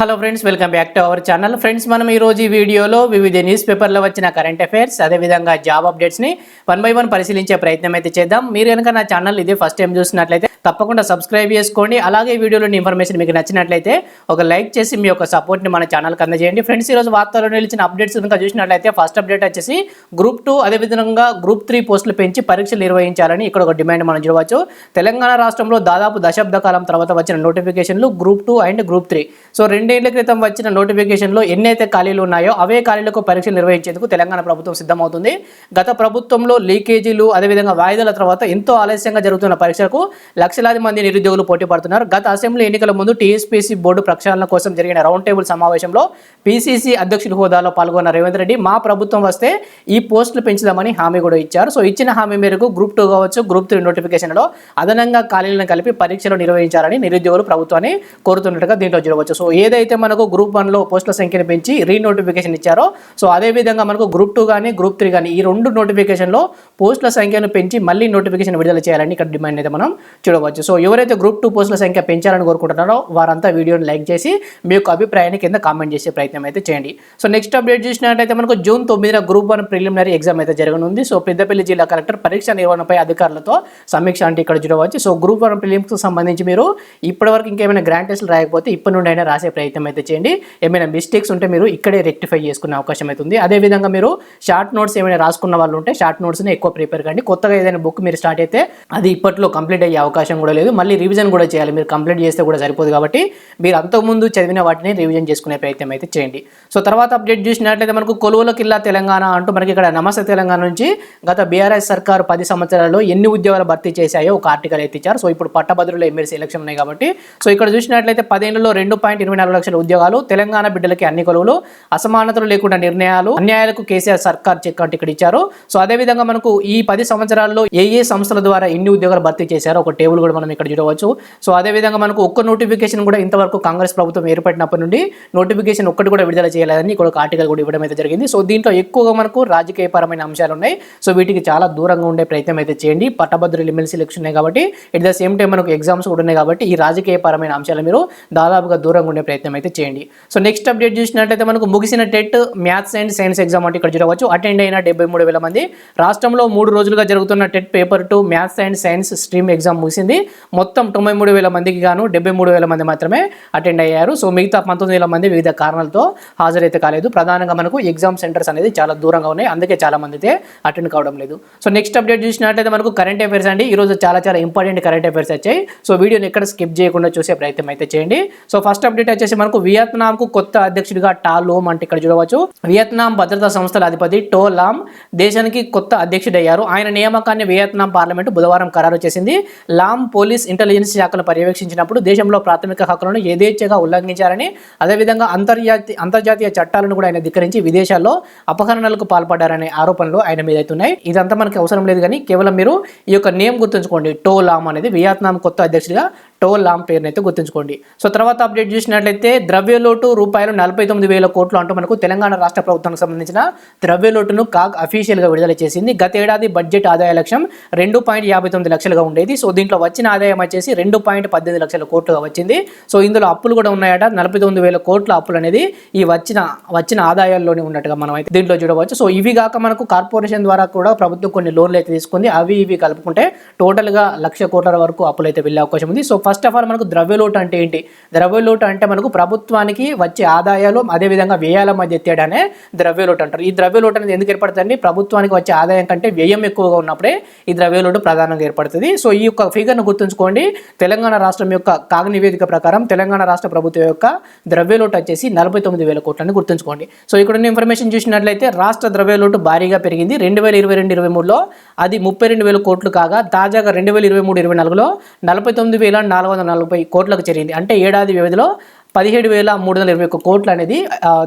Hello friends welcome back to our channel friends మనం ఈ రోజు ఈ వీడియోలో వివిధ న్యూస్ పేపర్లో వచ్చిన కరెంట్ అఫైర్స్ అదేవిధంగా జాబ్ అప్డేట్స్ని వన్ బై వన్ పరిశీలించే ప్రయత్నం అయితే చేద్దాం. మీరు కనుక నా ఛానల్ ఇదే ఫస్ట్ టైం చూసినట్లయితే తప్పకుండా సబ్స్క్రైబ్ చేసుకోండి. అలాగే ఈ వీడియోలోని ఇన్ఫర్మేషన్ మీకు నచ్చినట్లయితే ఒక లైక్ చేసి మీ యొక్క సపోర్ట్ని మన ఛానల్కి అందజేయండి. ఫ్రెండ్స్ ఈరోజు వార్తల్లో నిలిచిన అప్డేట్స్ కనుక చూసినట్లయితే ఫస్ట్ అప్డేట్ వచ్చేసి గ్రూప్ టూ అదేవిధంగా గ్రూప్ త్రీ పోస్టులు పెంచి పరీక్షలు నిర్వహించాలని ఇక్కడ ఒక డిమాండ్ మనం చూడవచ్చు. తెలంగాణ రాష్ట్రంలో దాదాపు దశాబ్ద కాలం తర్వాత వచ్చిన నోటిఫికేషన్లు group two and group three so రెండు రెండేళ్ళ క్రితం వచ్చిన నోటిఫికేషన్లో ఎన్నైతే ఖాళీలు ఉన్నాయో అవే ఖాళీలకు పరీక్షలు నిర్వహించేందుకు తెలంగాణ ప్రభుత్వం సిద్ధమవుతుంది. గత ప్రభుత్వంలో లీకేజీలు అదేవిధంగా వాయిదాల తర్వాత ఎంతో ఆలస్యంగా జరుగుతున్న పరీక్షలకు లక్షలాది మంది నిరుద్యోగులు పోటీ పడుతున్నారు. గత అసెంబ్లీ ఎన్నికల ముందు టీఎస్పీసీ బోర్డు ప్రక్షాళన కోసం జరిగిన రౌండ్ టేబుల్ సమావేశంలో పీసీసీ అధ్యక్షుడి హోదాలో పాల్గొన్న రేవంత్ రెడ్డి మా ప్రభుత్వం వస్తే ఈ పోస్టులు పెంచుదామని హామీ కూడా ఇచ్చారు. సో ఇచ్చిన హామీ మేరకు గ్రూప్ టూ కావచ్చు గ్రూప్ త్రీ నోటిఫికేషన్లో అదనంగా ఖాళీలను కలిపి పరీక్షలు నిర్వహించాలని నిరుద్యోగులు ప్రభుత్వాన్ని కోరుతున్నట్టుగా దీంట్లో చూడవచ్చు. సో ఏదైతే మనకు గ్రూప్ వన్లో పోస్టుల సంఖ్యను పెంచి రీ నోటిఫికేషన్ ఇచ్చారో సో అదే విధంగా మనకు గ్రూప్ టూ కానీ గ్రూప్ త్రీ కానీ ఈ రెండు నోటిఫికేషన్లో పోస్టుల సంఖ్యను పెంచి మళ్ళీ నోటిఫికేషన్ విడుదల చేయాలని ఇక్కడ డిమాండ్ అయితే మనం చూడవచ్చు. సో ఎవరైతే గ్రూప్ టూ పోస్టుల సంఖ్య పెంచాలని కోరుకుంటున్నారో వారంతా వీడియోని లైక్ చేసి మీ యొక్క అభిప్రాయాన్ని కింద కామెంట్ చేసే ప్రయత్నం అయితే చేయండి. సో నెక్స్ట్ అప్డేట్ చూసినట్టయితే మనకు జూన్ తొమ్మిదిన గ్రూప్ వన్ ప్రిలిమినరీ ఎగ్జామ్ అయితే జరగనుంది. సో పెద్దపల్లి జిల్లా కలెక్టర్ పరీక్ష నిర్వహణపై అధికారులతో సమీక్ష అంటే ఇక్కడ చూడవచ్చు. సో గ్రూప్ వన్ ప్రిలిమ్స్కి సంబంధించి మీరు ఇప్పటివరకు ఇంకేమైనా గ్రాండ్ టెస్ట్లు రాయకపోతే ఇప్పటి నుండి అయినా రాసే ప్రయత్నం అయితే చేయండి. ఏమైనా మిస్టేక్స్ ఉంటే మీరు ఇక్కడే రెక్టిఫై చేసుకునే అవకాశం అయితే ఉంది. అదేవిధంగా మీరు షార్ట్ నోట్స్ ఏమైనా రాసుకున్న వాళ్ళు ఉంటే షార్ట్ నోట్స్ని ఎక్కువ ప్రిపేర్ కండి. కొత్తగా ఏదైనా బుక్ మీరు స్టార్ట్ అయితే అది ఇప్పట్లో కంప్లీట్ అయ్యే అవకాశం కూడా లేదు. మళ్ళీ రివిజన్ కూడా చేయాలి. మీరు కంప్లీట్ చేస్తే కూడా సరిపోదు కాబట్టి మీరు అంతకుముందు చదివిన వాటిని రివిజన్ చేసుకునే ప్రయత్నం అయితే చేయండి. సో తర్వాత అప్డేట్ చూసినట్లయితే మనకు కొలువుల కిల్లా తెలంగాణ అంటూ మనకి ఇక్కడ నమస్తే తెలంగాణ నుంచి గత బీఆర్ఎస్ సర్కారు పది సంవత్సరాల్లో ఎన్ని ఉద్యోగాలు భర్తీ చేశాయో ఒక ఆర్టికల్ అయితే ఇచ్చారు. సో ఇప్పుడు పట్టభద్రులు ఎమ్మెల్సీ ఎలక్షన్ ఉన్నాయి కాబట్టి. సో ఇక్కడ చూసినట్లయితే పదేళ్ళలో రెండు పాయింట్ ఇరవై నాలుగు లక్షల ఉద్యోగాలు తెలంగాణ బిడ్డలకి అన్ని కొలువులు అసమానతలు లేకుండా నిర్ణయాలు అన్యాయాలకు కేసీఆర్ సర్కార్ చెక్ అంటే ఇక్కడ ఇచ్చారు. సో అదేవిధంగా మనకు ఈ పది సంవత్సరాల్లో ఏ ఏ సంస్థల ద్వారా ఎన్ని ఉద్యోగాలు భర్తీ చేశారో ఒక టేబుల్ కూడా మనం ఇక్కడ చూడవచ్చు. సో అదేవిధంగా మనకు ఒక్క నోటిఫికేషన్ కూడా ఇంతవరకు కాంగ్రెస్ ప్రభుత్వం ఏర్పడినప్పటి నుండి నోటిఫికేషన్ ఒక్కటి కూడా విడుదల చేయలేదని ఇక్కడ ఒక ఆర్టికల్ కూడా ఇవ్వడం అయితే జరిగింది. సో దీంట్లో ఎక్కువగా మనకు రాజకీయపరమైన అంశాలు ఉన్నాయి. సో వీటికి చాలా దూరంగా ఉండే ప్రయత్నం అయితే చేయండి. పట్టభద్రులు ఎమ్మెల్సీ ఎలక్షన్ ఉన్నాయి కాబట్టి ఎట్ ద సేమ్ టైం మనకు ఎగ్జామ్స్ కూడా ఉన్నాయి కాబట్టి ఈ రాజకీయపరమైన అంశాలు మీరు దాదాపుగా దూరంగా ఉండే ప్రయత్నం అయితే చేయండి. సో నెక్స్ట్ అప్డేట్ చూసినట్లయితే మనకు ముగిసిన TET maths and science exam అంటే ఇక్కడ చూడవచ్చు అటెండ్ అయిన డెబ్బై మూడు వేల మంది. రాష్ట్రంలో మూడు రోజులుగా జరుగుతున్న TET paper two maths and science stream exam ముగిసింది. మొత్తం తొంభై మూడు వేల మందికి గాను డెబ్బై మూడు వేల మంది మాత్రమే అటెండ్ అయ్యారు. సో మిగతా పంతొమ్మిది వేల మంది వివిధ కారణాలతో హాజరైతే కాలేదు. ప్రధానంగా మనకు ఎగ్జామ్ సెంటర్స్ అనేది చాలా దూరంగా ఉన్నాయి. అందుకే చాలా మంది అయితే అటెండ్ కావడం లేదు. సో నెక్స్ట్ అప్డేట్ చూసినట్లయితే మనకు కరెంట్ అఫైర్స్ అండి. ఈరోజు చాలా చాలా ఇంపార్టెంట్ కరెంట్ అఫైర్స్ వచ్చాయి. సో వీడియోని ఎక్కడ స్కిప్ చేయకుండా చూసే ప్రయత్నం అయితే చేయండి. సో ఫస్ట్ అప్డేట్ వచ్చేసి మనకు వియత్నాంకు కొత్త అధ్యక్షుడిగా టా లోమ్ అంటే ఇక్కడ చూడవచ్చు. వియత్నాం భద్రతా సంస్థల అధిపతి టో లామ్ దేశానికి కొత్త అధ్యక్షుడయ్యారు. ఆయన నియామకాన్ని వియత్నాం పార్లమెంటు బుధవారం ఖరారు చేసింది. లామ్ పోలీస్ ఇంటెలిజెన్స్ శాఖను పర్యవేక్షించినప్పుడు దేశంలో ప్రాథమిక హక్కులను యథేచ్ఛగా ఉల్లంఘించారని అదేవిధంగా అంతర్జాతీయ అంతర్జాతీయ చట్టాలను కూడా ఆయన ధిక్కరించి విదేశాల్లో అపహరణలకు పాల్పడ్డారనే ఆరోపణలు ఆయన మీద అవుతున్నాయి. ఇదంతా మనకి అవసరం లేదు కానీ కేవలం మీరు ఈ యొక్క నేమ్ గుర్తుంచుకోండి. టో లామ్ అనేది వియత్నాం కొత్త అధ్యక్షుడిగా టోల్ లాంప్ పేరుని అయితే గుర్తుంచుకోండి. సో తర్వాత అప్డేట్ చూసినట్లయితే ద్రవ్యలోటు రూపాయలు నలభై తొమ్మిది వేల కోట్లు అంటూ మనకు తెలంగాణ రాష్ట్ర ప్రభుత్వానికి సంబంధించిన ద్రవ్యలోటును కాగ్ అఫీషియల్గా విడుదల చేసింది. గత ఏడాది బడ్జెట్ ఆదాయ లక్ష్యం రెండు పాయింట్ యాభై తొమ్మిది లక్షలుగా ఉండేది. సో దీంట్లో వచ్చిన ఆదాయం వచ్చేసి రెండు పాయింట్ పద్దెనిమిది లక్షల కోట్లుగా వచ్చింది. సో ఇందులో అప్పులు కూడా ఉన్నాయట. నలభై తొమ్మిది వేల కోట్ల అప్పులు అనేది ఈ వచ్చిన వచ్చిన ఆదాయాల్లోనే ఉన్నట్టుగా మనం అయితే దీంట్లో చూడవచ్చు. సో ఇవి కాక మనకు కార్పొరేషన్ ద్వారా కూడా ప్రభుత్వం కొన్ని లోన్లు అయితే తీసుకుంది. అవి ఇవి కలుపుకుంటే టోటల్గా లక్ష కోట్ల వరకు అప్పులు అయితే వెళ్ళే అవకాశం ఉంది. సో ఫస్ట్ ఆఫ్ ఆల్ మనకు ద్రవ్యలోటు అంటే ఏంటి? ద్రవ్యలోటు అంటే మనకు ప్రభుత్వానికి వచ్చే ఆదాయాలు అదేవిధంగా వ్యయాల మధ్య తేడానే ద్రవ్యలోటు అంటారు. ఈ ద్రవ్యలోటు అనేది ఎందుకు ఏర్పడుతుంది ప్రభుత్వానికి వచ్చే ఆదాయం కంటే వ్యయం ఎక్కువగా ఉన్నప్పుడే ఈ ద్రవ్యలోటు ప్రధానంగా ఏర్పడుతుంది. సో ఈ యొక్క ఫిగర్ను గుర్తుంచుకోండి. తెలంగాణ రాష్ట్రం యొక్క కాగ నివేదిక ప్రకారం తెలంగాణ రాష్ట్ర ప్రభుత్వం యొక్క ద్రవ్యలోటు వచ్చేసి నలభై తొమ్మిది వేల కోట్లని గుర్తుంచుకోండి. సో ఇక్కడ ఉన్న ఇన్ఫర్మేషన్ చూసినట్లయితే రాష్ట్ర ద్రవ్యలోటు భారీగా పెరిగింది. రెండు వేల ఇరవై రెండు ఇరవై మూడులో అది ముప్పై రెండు వేల కోట్లు కాగా తాజాగా రెండు వేల ఇరవై మూడు ఇరవై నాలుగులో నలభై తొమ్మిది వేల నాలుగు వందల నలభై కోట్లకు చేరింది. అంటే ఏడాది వ్యవధిలో పదిహేడు వేల మూడు వందల ఇరవై ఒక్క కోట్లు అనేది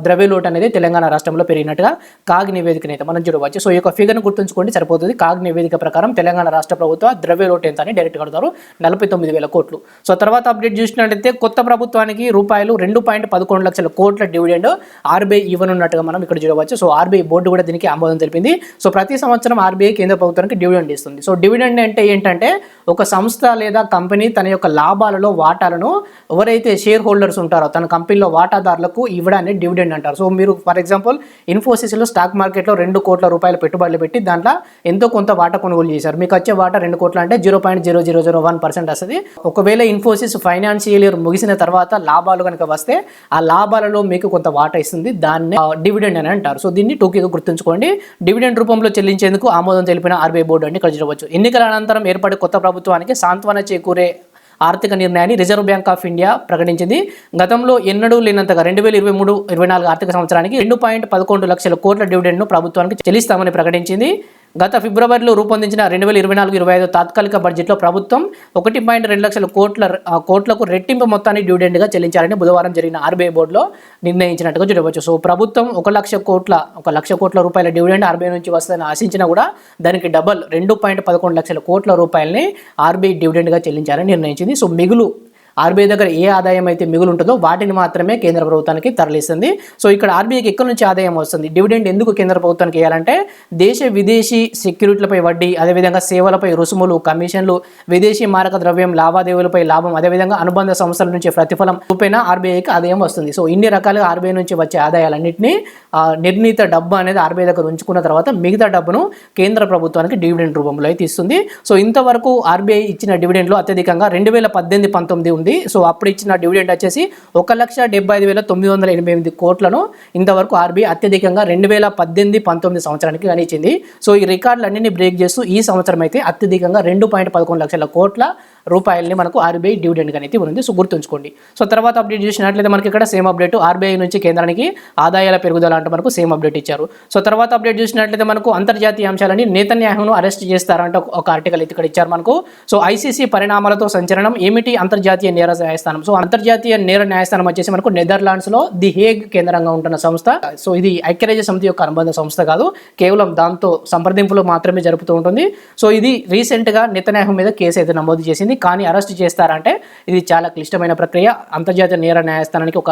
ద్రవ్యలోటు అనేది తెలంగాణ రాష్ట్రంలో పెరిగినట్టుగా కాగ్ నివేదికనైతే మనం చూడవచ్చు. సో ఈ యొక్క ఫిగర్ను గుర్తుంచుకోండి సరిపోతుంది. కాగ్ నివేదిక ప్రకారం తెలంగాణ రాష్ట్ర ప్రభుత్వ ద్రవ్యలోటు ఎంత అని డైరెక్ట్ కడతారు నలభై తొమ్మిది వేల కోట్లు. సో తర్వాత అప్డేట్ చూసినట్లయితే కొత్త ప్రభుత్వానికి రూపాయలు రెండు పాయింట్ పదకొండు లక్షల కోట్ల డివిడెండ్ ఆర్బీఐ ఇవ్వనున్నట్టుగా మనం ఇక్కడ చూడవచ్చు. సో ఆర్బీఐ బోర్డు కూడా దీనికి ఆమోదం తెలిపింది. సో ప్రతి సంవత్సరం ఆర్బీఐ కేంద్ర ప్రభుత్వానికి డివిడెండ్ ఇస్తుంది. సో డివిడెండ్ అంటే ఏంటంటే ఒక సంస్థ లేదా కంపెనీ తన యొక్క లాభాలలో వాటాలను ఎవరైతే షేర్ హోల్డర్స్ ఉంటారో ఉంటారో తన కంపెనీలో వాటాదారులకు ఇవ్వడాన్ని డివిడెండ్ అంటారు. సో మీరు ఫర్ ఎగ్జాంపుల్ ఇన్ఫోసిస్లో స్టాక్ మార్కెట్లో రెండు కోట్ల రూపాయల పెట్టుబడులు పెట్టి దాంట్లో ఎంతో కొంత వాటా కొనుగోలు చేశారు. మీకు వచ్చే వాటా రెండు కోట్ల అంటే zero point zero zero zero one percent వస్తుంది. ఒకవేళ ఇన్ఫోసిస్ ఫైనాన్షియల్ ఇయర్ ముగిసిన తర్వాత లాభాలు కనుక వస్తే ఆ లాభాలలో మీకు కొంత వాటా ఇస్తుంది. దాన్ని డివిడెండ్ అని అంటారు. సో దీన్ని టోకీగా గుర్తుంచుకోండి. డివిడెండ్ రూపంలో చెల్లించేందుకు ఆమోదం తెలిపిన ఆర్బీఐ బోర్డు అని ఇక్కడ చూడవచ్చు ఎన్నికల అనంతరం ఏర్పడే కొత్త ప్రభుత్వానికి సాంత్వన చేకూరే ఆర్థిక నిర్ణయాన్ని రిజర్వ్ బ్యాంక్ ఆఫ్ ఇండియా ప్రకటించింది. గతంలో ఎన్నడూ లేనంతగా రెండు వేల ఇరవై మూడు ఇరవై నాలుగు ఆర్థిక సంవత్సరానికి రెండు పాయింట్ పదకొండు లక్షల కోట్ల డివిడెండ్ను ప్రభుత్వానికి చెల్లిస్తామని ప్రకటించింది. గత ఫిబ్రవరిలో రూపొందించిన రెండు వేల ఇరవై నాలుగు ఇరవై ఐదు తాత్కాలిక బడ్జెట్లో ప్రభుత్వం ఒకటి పాయింట్ రెండు లక్షల కోట్ల కోట్లకు రెట్టింపు మొత్తాన్ని డివిడెండ్గా చెల్లించాలని బుధవారం జరిగిన ఆర్బీఐ బోర్డులో నిర్ణయించినట్టుగా చూడవచ్చు. సో ప్రభుత్వం ఒక లక్ష కోట్ల ఒక లక్ష కోట్ల రూపాయల డివిడెండ్ ఆర్బీఐ నుంచి వస్తుందని ఆశించినా కూడా దానికి డబల్ రెండు పాయింట్ పదకొండు లక్షల కోట్ల రూపాయలని ఆర్బీఐ డివిడెండ్గా చెల్లించాలని నిర్ణయించింది. సో మిగులు ఆర్బీఐ దగ్గర ఏ ఆదాయం అయితే మిగులు ఉంటుందో వాటిని మాత్రమే కేంద్ర ప్రభుత్వానికి తరలిస్తుంది. సో ఇక్కడ ఆర్బీఐకి ఎక్కడి నుంచి ఆదాయం వస్తుంది? డివిడెండ్ ఎందుకు కేంద్ర ప్రభుత్వానికి వేయాలంటే దేశ విదేశీ సెక్యూరిటీలపై వడ్డీ అదేవిధంగా సేవలపై రుసుములు కమిషన్లు విదేశీ మారక ద్రవ్యం లావాదేవీలపై లాభం అదేవిధంగా అనుబంధ సంస్థల నుంచి ప్రతిఫలం రూపేణ ఆర్బీఐకి ఆదాయం వస్తుంది. సో ఇన్ని రకాలుగా ఆర్బీఐ నుంచి వచ్చే ఆదాయాలన్నింటినీ నిర్ణీత డబ్బు అనేది ఆర్బీఐ దగ్గర ఉంచుకున్న తర్వాత మిగతా డబ్బును కేంద్ర ప్రభుత్వానికి డివిడెండ్ రూపంలో అయితే ఇస్తుంది. సో ఇంతవరకు ఆర్బీఐ ఇచ్చిన డివిడెండ్లో అత్యధికంగా రెండు వేల పద్దెనిమిది పంతొమ్మిది ఉంది. సో అప్పుడు ఇచ్చిన డివిడెండ్ వచ్చేసి ఒక లక్ష డెబ్బై ఐదు వేల తొమ్మిది వందల ఎనభై ఎనిమిది కోట్లను ఇంతవరకు ఆర్బీఐ అత్యధికంగా రెండు వేల పద్దెనిమిది పంతొమ్మిది సంవత్సరానికి గణించింది సో ఈ రికార్డులన్నీ బ్రేక్ చేస్తూ ఈ సంవత్సరం అయితే అత్యధికంగా రెండు పాయింట్ పదకొండు లక్షల కోట్ల రూపాయలని మనకు ఆర్బీఐ డివిడెండ్ అనేది ఉంది. సో గుర్తుంచుకోండి. సో తర్వాత అప్డేట్ చేసినట్లయితే మనకి ఇక్కడ సేమ్ అప్డేట్ ఆర్బీఐ నుంచి కేంద్రానికి ఆదాయాల పెరుగుదల అంటే మనకు సేమ్ అప్డేట్ ఇచ్చారు. సో తర్వాత అప్డేట్ చూసినట్లయితే మనకు అంతర్జాతీయ అంశాలని నేతన్యాహును అరెస్ట్ చేస్తారంటే ఒక- ఆర్టికల్ అయితే ఇక్కడ ఇచ్చారు మనకు. సో ఐసీసీ పరిణామాలతో సంచలనం ఏమిటి? అంతర్జాతీయ నేర న్యాయస్థానం. సో అంతర్జాతీయ నేర న్యాయస్థానం వచ్చేసి మనకు నెదర్లాండ్స్లో ది హేగ్ కేంద్రంగా ఉంటున్న సంస్థ. సో ఇది ఐక్యరాజ్య సమితి యొక్క అనుబంధ సంస్థ కాదు. కేవలం దాంతో సంప్రదింపులు మాత్రమే జరుపుతూ ఉంటుంది. సో ఇది రీసెంట్గా నితన్యాహం మీద కేసు అయితే నమోదు చేసింది. కానీ అరెస్ట్ చేస్తారంటే ఇది చాలా క్లిష్టమైన ప్రక్రియ. అంతర్జాతీయ నేర న్యాయస్థానానికి ఒక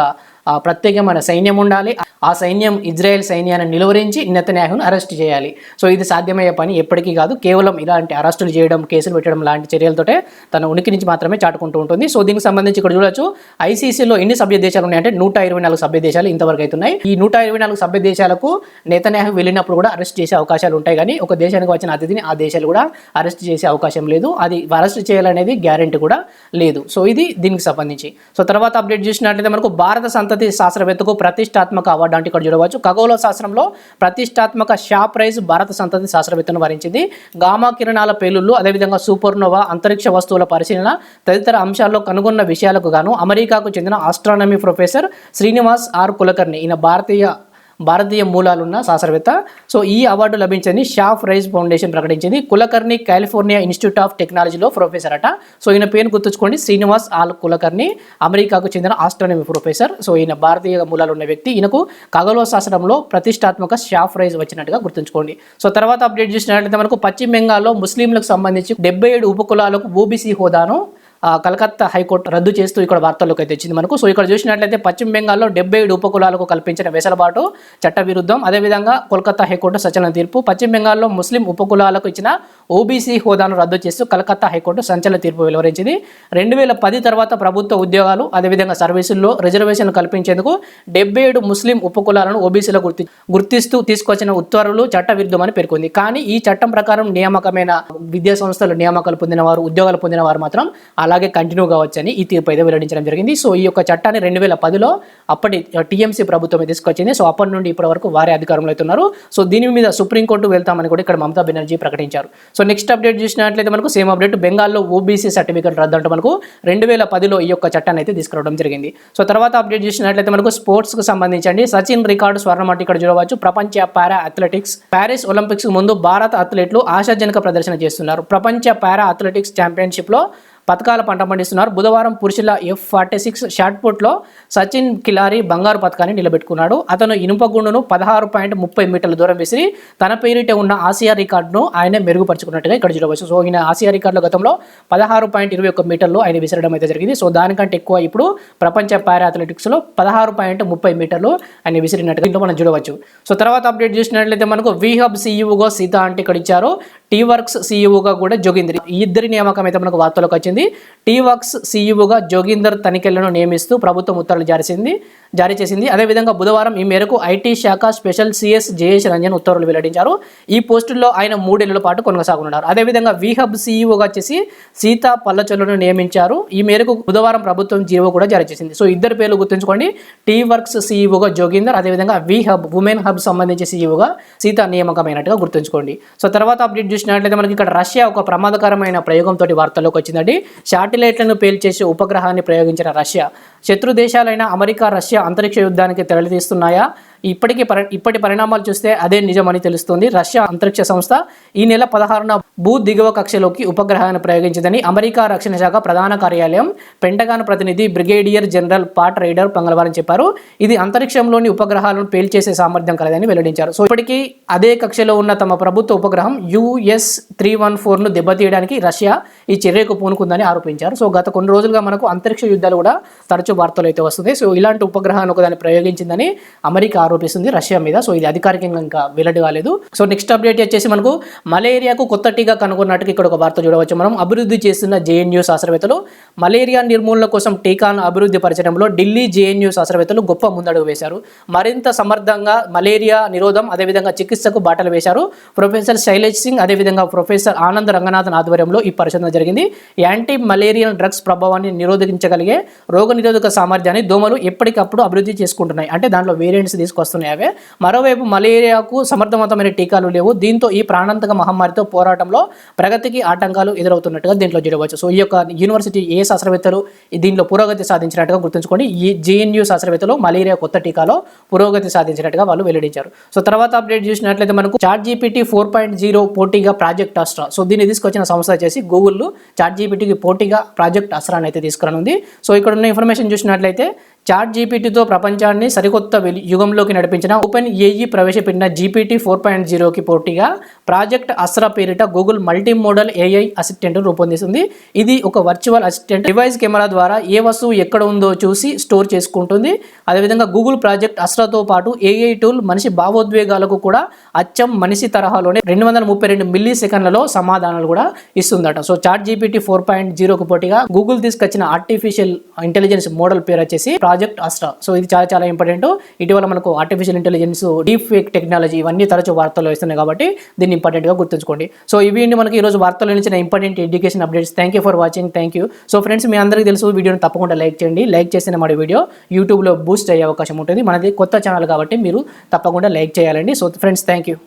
ప్రత్యేకమైన సైన్యం ఉండాలి. ఆ సైన్యం ఇజ్రాయెల్ సైన్యాన్ని నిలువరించి నెతన్యాహును అరెస్ట్ చేయాలి. సో ఇది సాధ్యమయ్యే పని ఎప్పటికీ కాదు. కేవలం ఇలాంటి అరెస్టులు చేయడం కేసులు పెట్టడం లాంటి చర్యలతోటే తన ఉనికి నుంచి మాత్రమే చాటుకుంటూ ఉంటుంది. సో దీనికి సంబంధించి ఇక్కడ చూడొచ్చు ఐసీసీలో ఎన్ని సభ్య దేశాలు ఉన్నాయంటే నూట ఇరవై నాలుగు సభ్య దేశాలు ఇంతవరకు అవుతున్నాయి. ఈ నూట ఇరవై నాలుగు సభ్య దేశాలకు నేతన్యాహు వెళ్ళినప్పుడు కూడా అరెస్ట్ చేసే అవకాశాలు ఉంటాయి. కానీ ఒక దేశానికి వచ్చిన అతిథిని ఆ దేశాలు కూడా అరెస్ట్ చేసే అవకాశం లేదు. అది అరెస్ట్ చేయాలనేది గ్యారెంటీ కూడా లేదు. సో ఇది దీనికి సంబంధించి. సో తర్వాత అప్డేట్ చూసినట్లయితే మనకు భారత సంతతి శాస్త్రవేత్తకు ప్రతిష్టాత్మక అవార్డు అంటే ఇక్కడ చూడవచ్చు. ఖగోళ శాస్త్రంలో ప్రతిష్టాత్మక షా ప్రైజ్ భారత సంతతి శాస్త్రవేత్తను వరించింది. గామా కిరణాల పేలుళ్ళు అదేవిధంగా సూపర్నోవా అంతరిక్ష వస్తువుల పరిశీలన తదితర అంశాల్లో కనుగొన్న విషయాలకు గాను అమెరికాకు చెందిన astronomy professor Srinivas R Kulkarni ఈయన భారతీయ భారతీయ మూలాలున్న శాస్త్రవేత్త. సో ఈ అవార్డు లభించింది షాఫ్ రైజ్ ఫౌండేషన్ ప్రకటించింది. కులకర్ణి కాలిఫోర్నియా ఇన్స్టిట్యూట్ ఆఫ్ టెక్నాలజీలో ప్రొఫెసర్ అట సో ఈయన పేరు గుర్తుంచుకోండి. శ్రీనివాస్ ఆల్ కులకర్ణి అమెరికాకు చెందిన ఆస్ట్రానమీ ప్రొఫెసర్. సో ఈయన భారతీయ మూలాలు ఉన్న వ్యక్తి. ఈయనకు ఖగోళ శాస్త్రంలో ప్రతిష్టాత్మక షాఫ్ రైజ్ వచ్చినట్టుగా గుర్తుంచుకోండి. సో తర్వాత అప్డేట్ చూసినట్లయితే మనకు పశ్చిమ బెంగాల్లో ముస్లింలకు సంబంధించి డెబ్బై ఏడు ఉపకులాలకు ఓబీసీ హోదాను కలకత్తా హైకోర్టు రద్దు చేస్తూ ఇక్కడ వార్తల్లోకి అయితే వచ్చింది మనకు. సో ఇక్కడ చూసినట్లయితే పశ్చిమ బెంగాల్లో డెబ్బై ఏడు ఉపకులాలకు కల్పించిన వెసలుబాటు చట్టవిరుద్ధం. అదేవిధంగా కోల్కతా హైకోర్టు సచలన తీర్పు. పశ్చిమ బెంగాల్లో ముస్లిం ఉపకులాలకు ఇచ్చిన ఓబీసీ హోదాను రద్దు చేస్తూ కలకత్తా హైకోర్టు సంచలన తీర్పు వెలువరించింది. రెండు వేల పది తర్వాత ప్రభుత్వ ఉద్యోగాలు అదేవిధంగా సర్వీసుల్లో రిజర్వేషన్లు కల్పించేందుకు డెబ్బై ఏడు ముస్లిం ఉపకులాలను ఓబీసీలో గుర్తి గుర్తిస్తూ తీసుకొచ్చిన ఉత్తర్వులు చట్టవిరుద్ధమని పేర్కొంది. కానీ ఈ చట్టం ప్రకారం నియామకమైన విద్యా సంస్థలు నియామకాలు పొందిన వారు ఉద్యోగాలు పొందిన వారు మాత్రం అలాగే కంటిన్యూ కావచ్చని ఈ తీర్పు అయితే వెల్లడించడం జరిగింది. సో ఈ యొక్క చట్టాన్ని రెండు వేల పదిలో అప్పటి టీఎంసీ ప్రభుత్వం తీసుకొచ్చింది. సో అప్పటి నుండి ఇప్పటి వరకు వారే అధికారంలో అవుతున్నారు. ఉన్నారు సో దీని మీద సుప్రీంకోర్టు వెళ్తామని కూడా ఇక్కడ మమతా బెనర్జీ ప్రకటించారు. సో సో నెక్స్ట్ అప్డేట్ చూసినట్లయితే మనకు సేమ్ అప్డేట్ బెంగాల్లో ఓబీసీ సర్టిఫికేట్ రద్దు అంటే మనకు రెండు వేల పదిలో ఈ యొక్క చట్టాన్ని అయితే తీసుకురావడం జరిగింది. సో తర్వాత అప్డేట్ చూసినట్లయితే మనకు స్పోర్ట్స్కి సంబంధించండి. సచిన్ రికార్డు స్వర్ణమాట ఇక్కడ చూడవచ్చు. ప్రపంచ పారా అథ్లెటిక్స్ ప్యారిస్ ఒలింపిక్స్ ముందు భారత అథ్లెట్లు ఆశాజనక ప్రదర్శన చేస్తున్నారు. ప్రపంచ పారా అథ్లెటిక్స్ ఛాంపియన్షిప్లో పథకాల పంట పండిస్తున్నారు. బుధవారం పురుషుల ఎఫ్ ఫార్టీ సిక్స్ షార్ట్ పుట్లో సచిన్ కిలారి బంగారు పథకాన్ని నిలబెట్టుకున్నాడు. అతను ఇనుప గుండును పదహారు పాయింట్ ముప్పై మీటర్ల దూరం విసిరి తన పేరిట ఉన్న ఆసియా రికార్డును ఆయన మెరుగుపరుచుకున్నట్టుగా ఇక్కడ చూడవచ్చు. సో ఈయన ఆసియా రికార్డులో గతంలో పదహారు పాయింట్ ఇరవై ఒక్క మీటర్లు ఆయన విసిరడం అయితే జరిగింది. సో దానికంటే ఎక్కువ ఇప్పుడు ప్రపంచ పారా అథ్లెటిక్స్లో పదహారు పాయింట్ ముప్పై మీటర్లు ఆయన విసిరినట్టుగా ఇంట్లో మనం చూడవచ్చు. సో తర్వాత అప్డేట్ చూసినట్లయితే మనకు వి హబ్ సీఈఓగా సీత అంటే ఇక్కడ ఇచ్చారు. టీ వర్క్స్ సీఈఓగా కూడా జోగిందర్ ఈ ఇద్దరి నియామకం అయితే మనకు వార్తలోకి వచ్చింది. టీ వర్క్స్ సీఈఓగా జోగిందర్ తనిఖీలను నియమిస్తూ ప్రభుత్వం ఉత్తర్వులు జారీ చేసింది. జారీ చేసింది. అదేవిధంగా బుధవారం ఈ మేరకు ఐటీ శాఖ స్పెషల్ సిఎస్ జయేష్ రంజన్ ఉత్తర్వులు వెల్లడించారు. ఈ పోస్టుల్లో ఆయన మూడేళ్ళ పాటు కొనసాగనున్నారు. అదేవిధంగా వీహబ్ సీఈఓగా వచ్చేసి సీతా పల్లచొల్లను నియమించారు. ఈ మేరకు బుధవారం ప్రభుత్వం జీవో కూడా జారీ చేసింది. సో ఇద్దరు పేర్లు గుర్తుంచుకోండి. టీ వర్క్స్ సీఈఓగా జోగిందర్ అదేవిధంగా వి హబ్ ఉమెన్ హబ్ సంబంధించి సీఈఓగా సీత నియామకమైనట్టుగా గుర్తుంచుకోండి. సో తర్వాత అప్డేట్ చూసినట్లయితే మనకి ఇక్కడ రష్యా ఒక ప్రమాదకరమైన ప్రయోగంతో వార్తల్లోకి వచ్చిందండి. శాటిలైట్లను పేల్చేసే ఉపగ్రహాన్ని ప్రయోగించిన రష్యా శత్రు దేశాలైన అమెరికా రష్యా అంతరిక్ష యుద్ధానికి తెరలితీస్తున్నాయా? ఇప్పటికీ పరి ఇప్పటి పరిణామాలు చూస్తే అదే నిజమని తెలుస్తుంది రష్యా అంతరిక్ష సంస్థ. ఈ నెల పదహారున భూ దిగువ కక్షలోకి ఉపగ్రహాన్ని ప్రయోగించిందని అమెరికా రక్షణ శాఖ ప్రధాన కార్యాలయం పెంటగాన్ ప్రతినిధి బ్రిగేడియర్ జనరల్ పాట్ రైడర్ మంగళవారం చెప్పారు. ఇది అంతరిక్షంలోని ఉపగ్రహాలను పేల్చేసే సామర్థ్యం కలదని వెల్లడించారు. సో ఇప్పటికీ అదే కక్షలో ఉన్న తమ ప్రభుత్వ ఉపగ్రహం యుఎస్ త్రీ వన్ ఫోర్ను దెబ్బతీయడానికి రష్యా ఈ చర్యకు పూనుకుందని ఆరోపించారు. సో గత కొన్ని రోజులుగా మనకు అంతరిక్ష యుద్ధాలు కూడా తరచూ వార్తలు అయితే వస్తుంది సో ఇలాంటి ఉపగ్రహాన్ని ఒకదాన్ని ప్రయోగించిందని అమెరికా ఆరోపిస్తుంది రష్యా మీద. సో ఇది అధికారికంగా ఇంకా వెల్లడి కాలేదు. సో నెక్స్ట్ అప్డేట్ వచ్చేసి మనకు మలేరియాకు కొత్త టీకా కనుగొన్నట్టుగా ఇక్కడ ఒక వార్త చూడవచ్చు మనం. అభివృద్ధి చేస్తున్న జేఎన్యూ శాస్త్రవేత్తలు మలేరియా నిర్మూలన కోసం టీకాను అభివృద్ధి పరచడంలో ఢిల్లీ జేఎన్యూ శాస్త్రవేత్తలు గొప్ప ముందడుగు వేశారు. మరింత సమర్థంగా మలేరియా నిరోధం అదేవిధంగా చికిత్సకు బాటలు వేశారు. ప్రొఫెసర్ శైలేష్ సింగ్ అదేవిధంగా ప్రొఫెసర్ ఆనంద్ రంగనాథన్ ఆధ్వర్యంలో ఈ పరిశోధన జరిగింది. యాంటీ మలేరియల్ డ్రగ్స్ ప్రభావాన్ని నిరోధించగలిగే రోగ నిరోధక సామర్థ్యాన్ని దోమలు ఎప్పటికప్పుడు అభివృద్ధి చేసుకుంటున్నాయి. అంటే దాంట్లో వేరియంట్స్ వస్తున్నాయి అవే. మరోవైపు మలేరియాకు సమర్థవంతమైన టీకాలు లేవు. దీంతో ఈ ప్రాణాంతక మహమ్మారితో పోరాటంలో ప్రగతికి ఆటంకాలు ఎదురవుతున్నట్టుగా దీంట్లో చూడవచ్చు సో ఈ యొక్క యూనివర్సిటీ ఏ శాస్త్రవేత్తలు దీంట్లో పురోగతి సాధించినట్టుగా గుర్తుంచుకోండి. ఈ జేఎన్యూ శాస్త్రవేత్తలు మలేరియా కొత్త టీకాలో పురోగతి సాధించినట్టుగా వాళ్ళు వెల్లడించారు. సో తర్వాత అప్డేట్ చూసినట్లయితే మనకు chat GPT four point zero పోటీగా ప్రాజెక్ట్ అస్ట్రా సో దీన్ని తీసుకొచ్చిన సంస్థ వచ్చేసి గూగుల్ చాట్ జీపీటీకి పోటీగా ప్రాజెక్ట్ అస్ట్రాని అయితే తీసుకురానుంది. సో ఇక్కడ ఉన్న ఇన్ఫర్మేషన్ చూసినట్లయితే చాట్ జీపీటీతో ప్రపంచాన్ని సరికొత్త వెలి- యుగంలోకి నడిపించిన ఓపెన్ ఏఈ ప్రవేశపెట్టిన జీపీటీ ఫోర్ పాయింట్ జీరోకి పోటీగా ప్రాజెక్ట్ అస్రా పేరిట Google multimodal AI assistant రూపొందిస్తుంది. ఇది ఒక వర్చువల్ అసిస్టెంట్. డివైస్ కెమెరా ద్వారా ఏ వస్తువు ఎక్కడ ఉందో చూసి స్టోర్ చేసుకుంటుంది. అదేవిధంగా గూగుల్ ప్రాజెక్ట్ అస్రాతో పాటు ఏఐ టూల్ మనిషి భావోద్వేగాలకు కూడా అచ్చం మనిషి తరహాలోనే రెండు వందల ముప్పై రెండు మిల్లీ సెకండ్లలో సమాధానాలు కూడా ఇస్తుందట. So chat GPT four point జీరోకు పోటీగా గూగుల్ తీసుకొచ్చిన ఆర్టిఫిషియల్ ఇంటెలిజెన్స్ మోడల్ పేరు వచ్చేసి ప్రాజెక్ట్ అస్ట్రా సో ఇది చాలా చాలా ఇంపార్టెంట్. ఇటీవల మనకు artificial intelligence deepfake technology ఇవన్నీ తరచూ వార్తల్లో వస్తున్నాయి కాబట్టి దీన్ని ఇంపార్టెంట్గా గుర్తుంచుకోండి. సో ఇవి మనకి ఈ రోజు వార్తల్లో నిలిచిన important education updates thank you for watching thank you so friends మీ అందరికీ తెలుసు వీడియోని తప్పకుండా లైక్ చేయండి. లైక్ చేసిన మన వీడియో యూట్యూబ్లో బూస్ట్ అయ్యే అవకాశం ఉంటుంది. మనది కొత్త ఛానల్ కాబట్టి మీరు తప్పకుండా లైక్ చేయాలండి. So friends thank you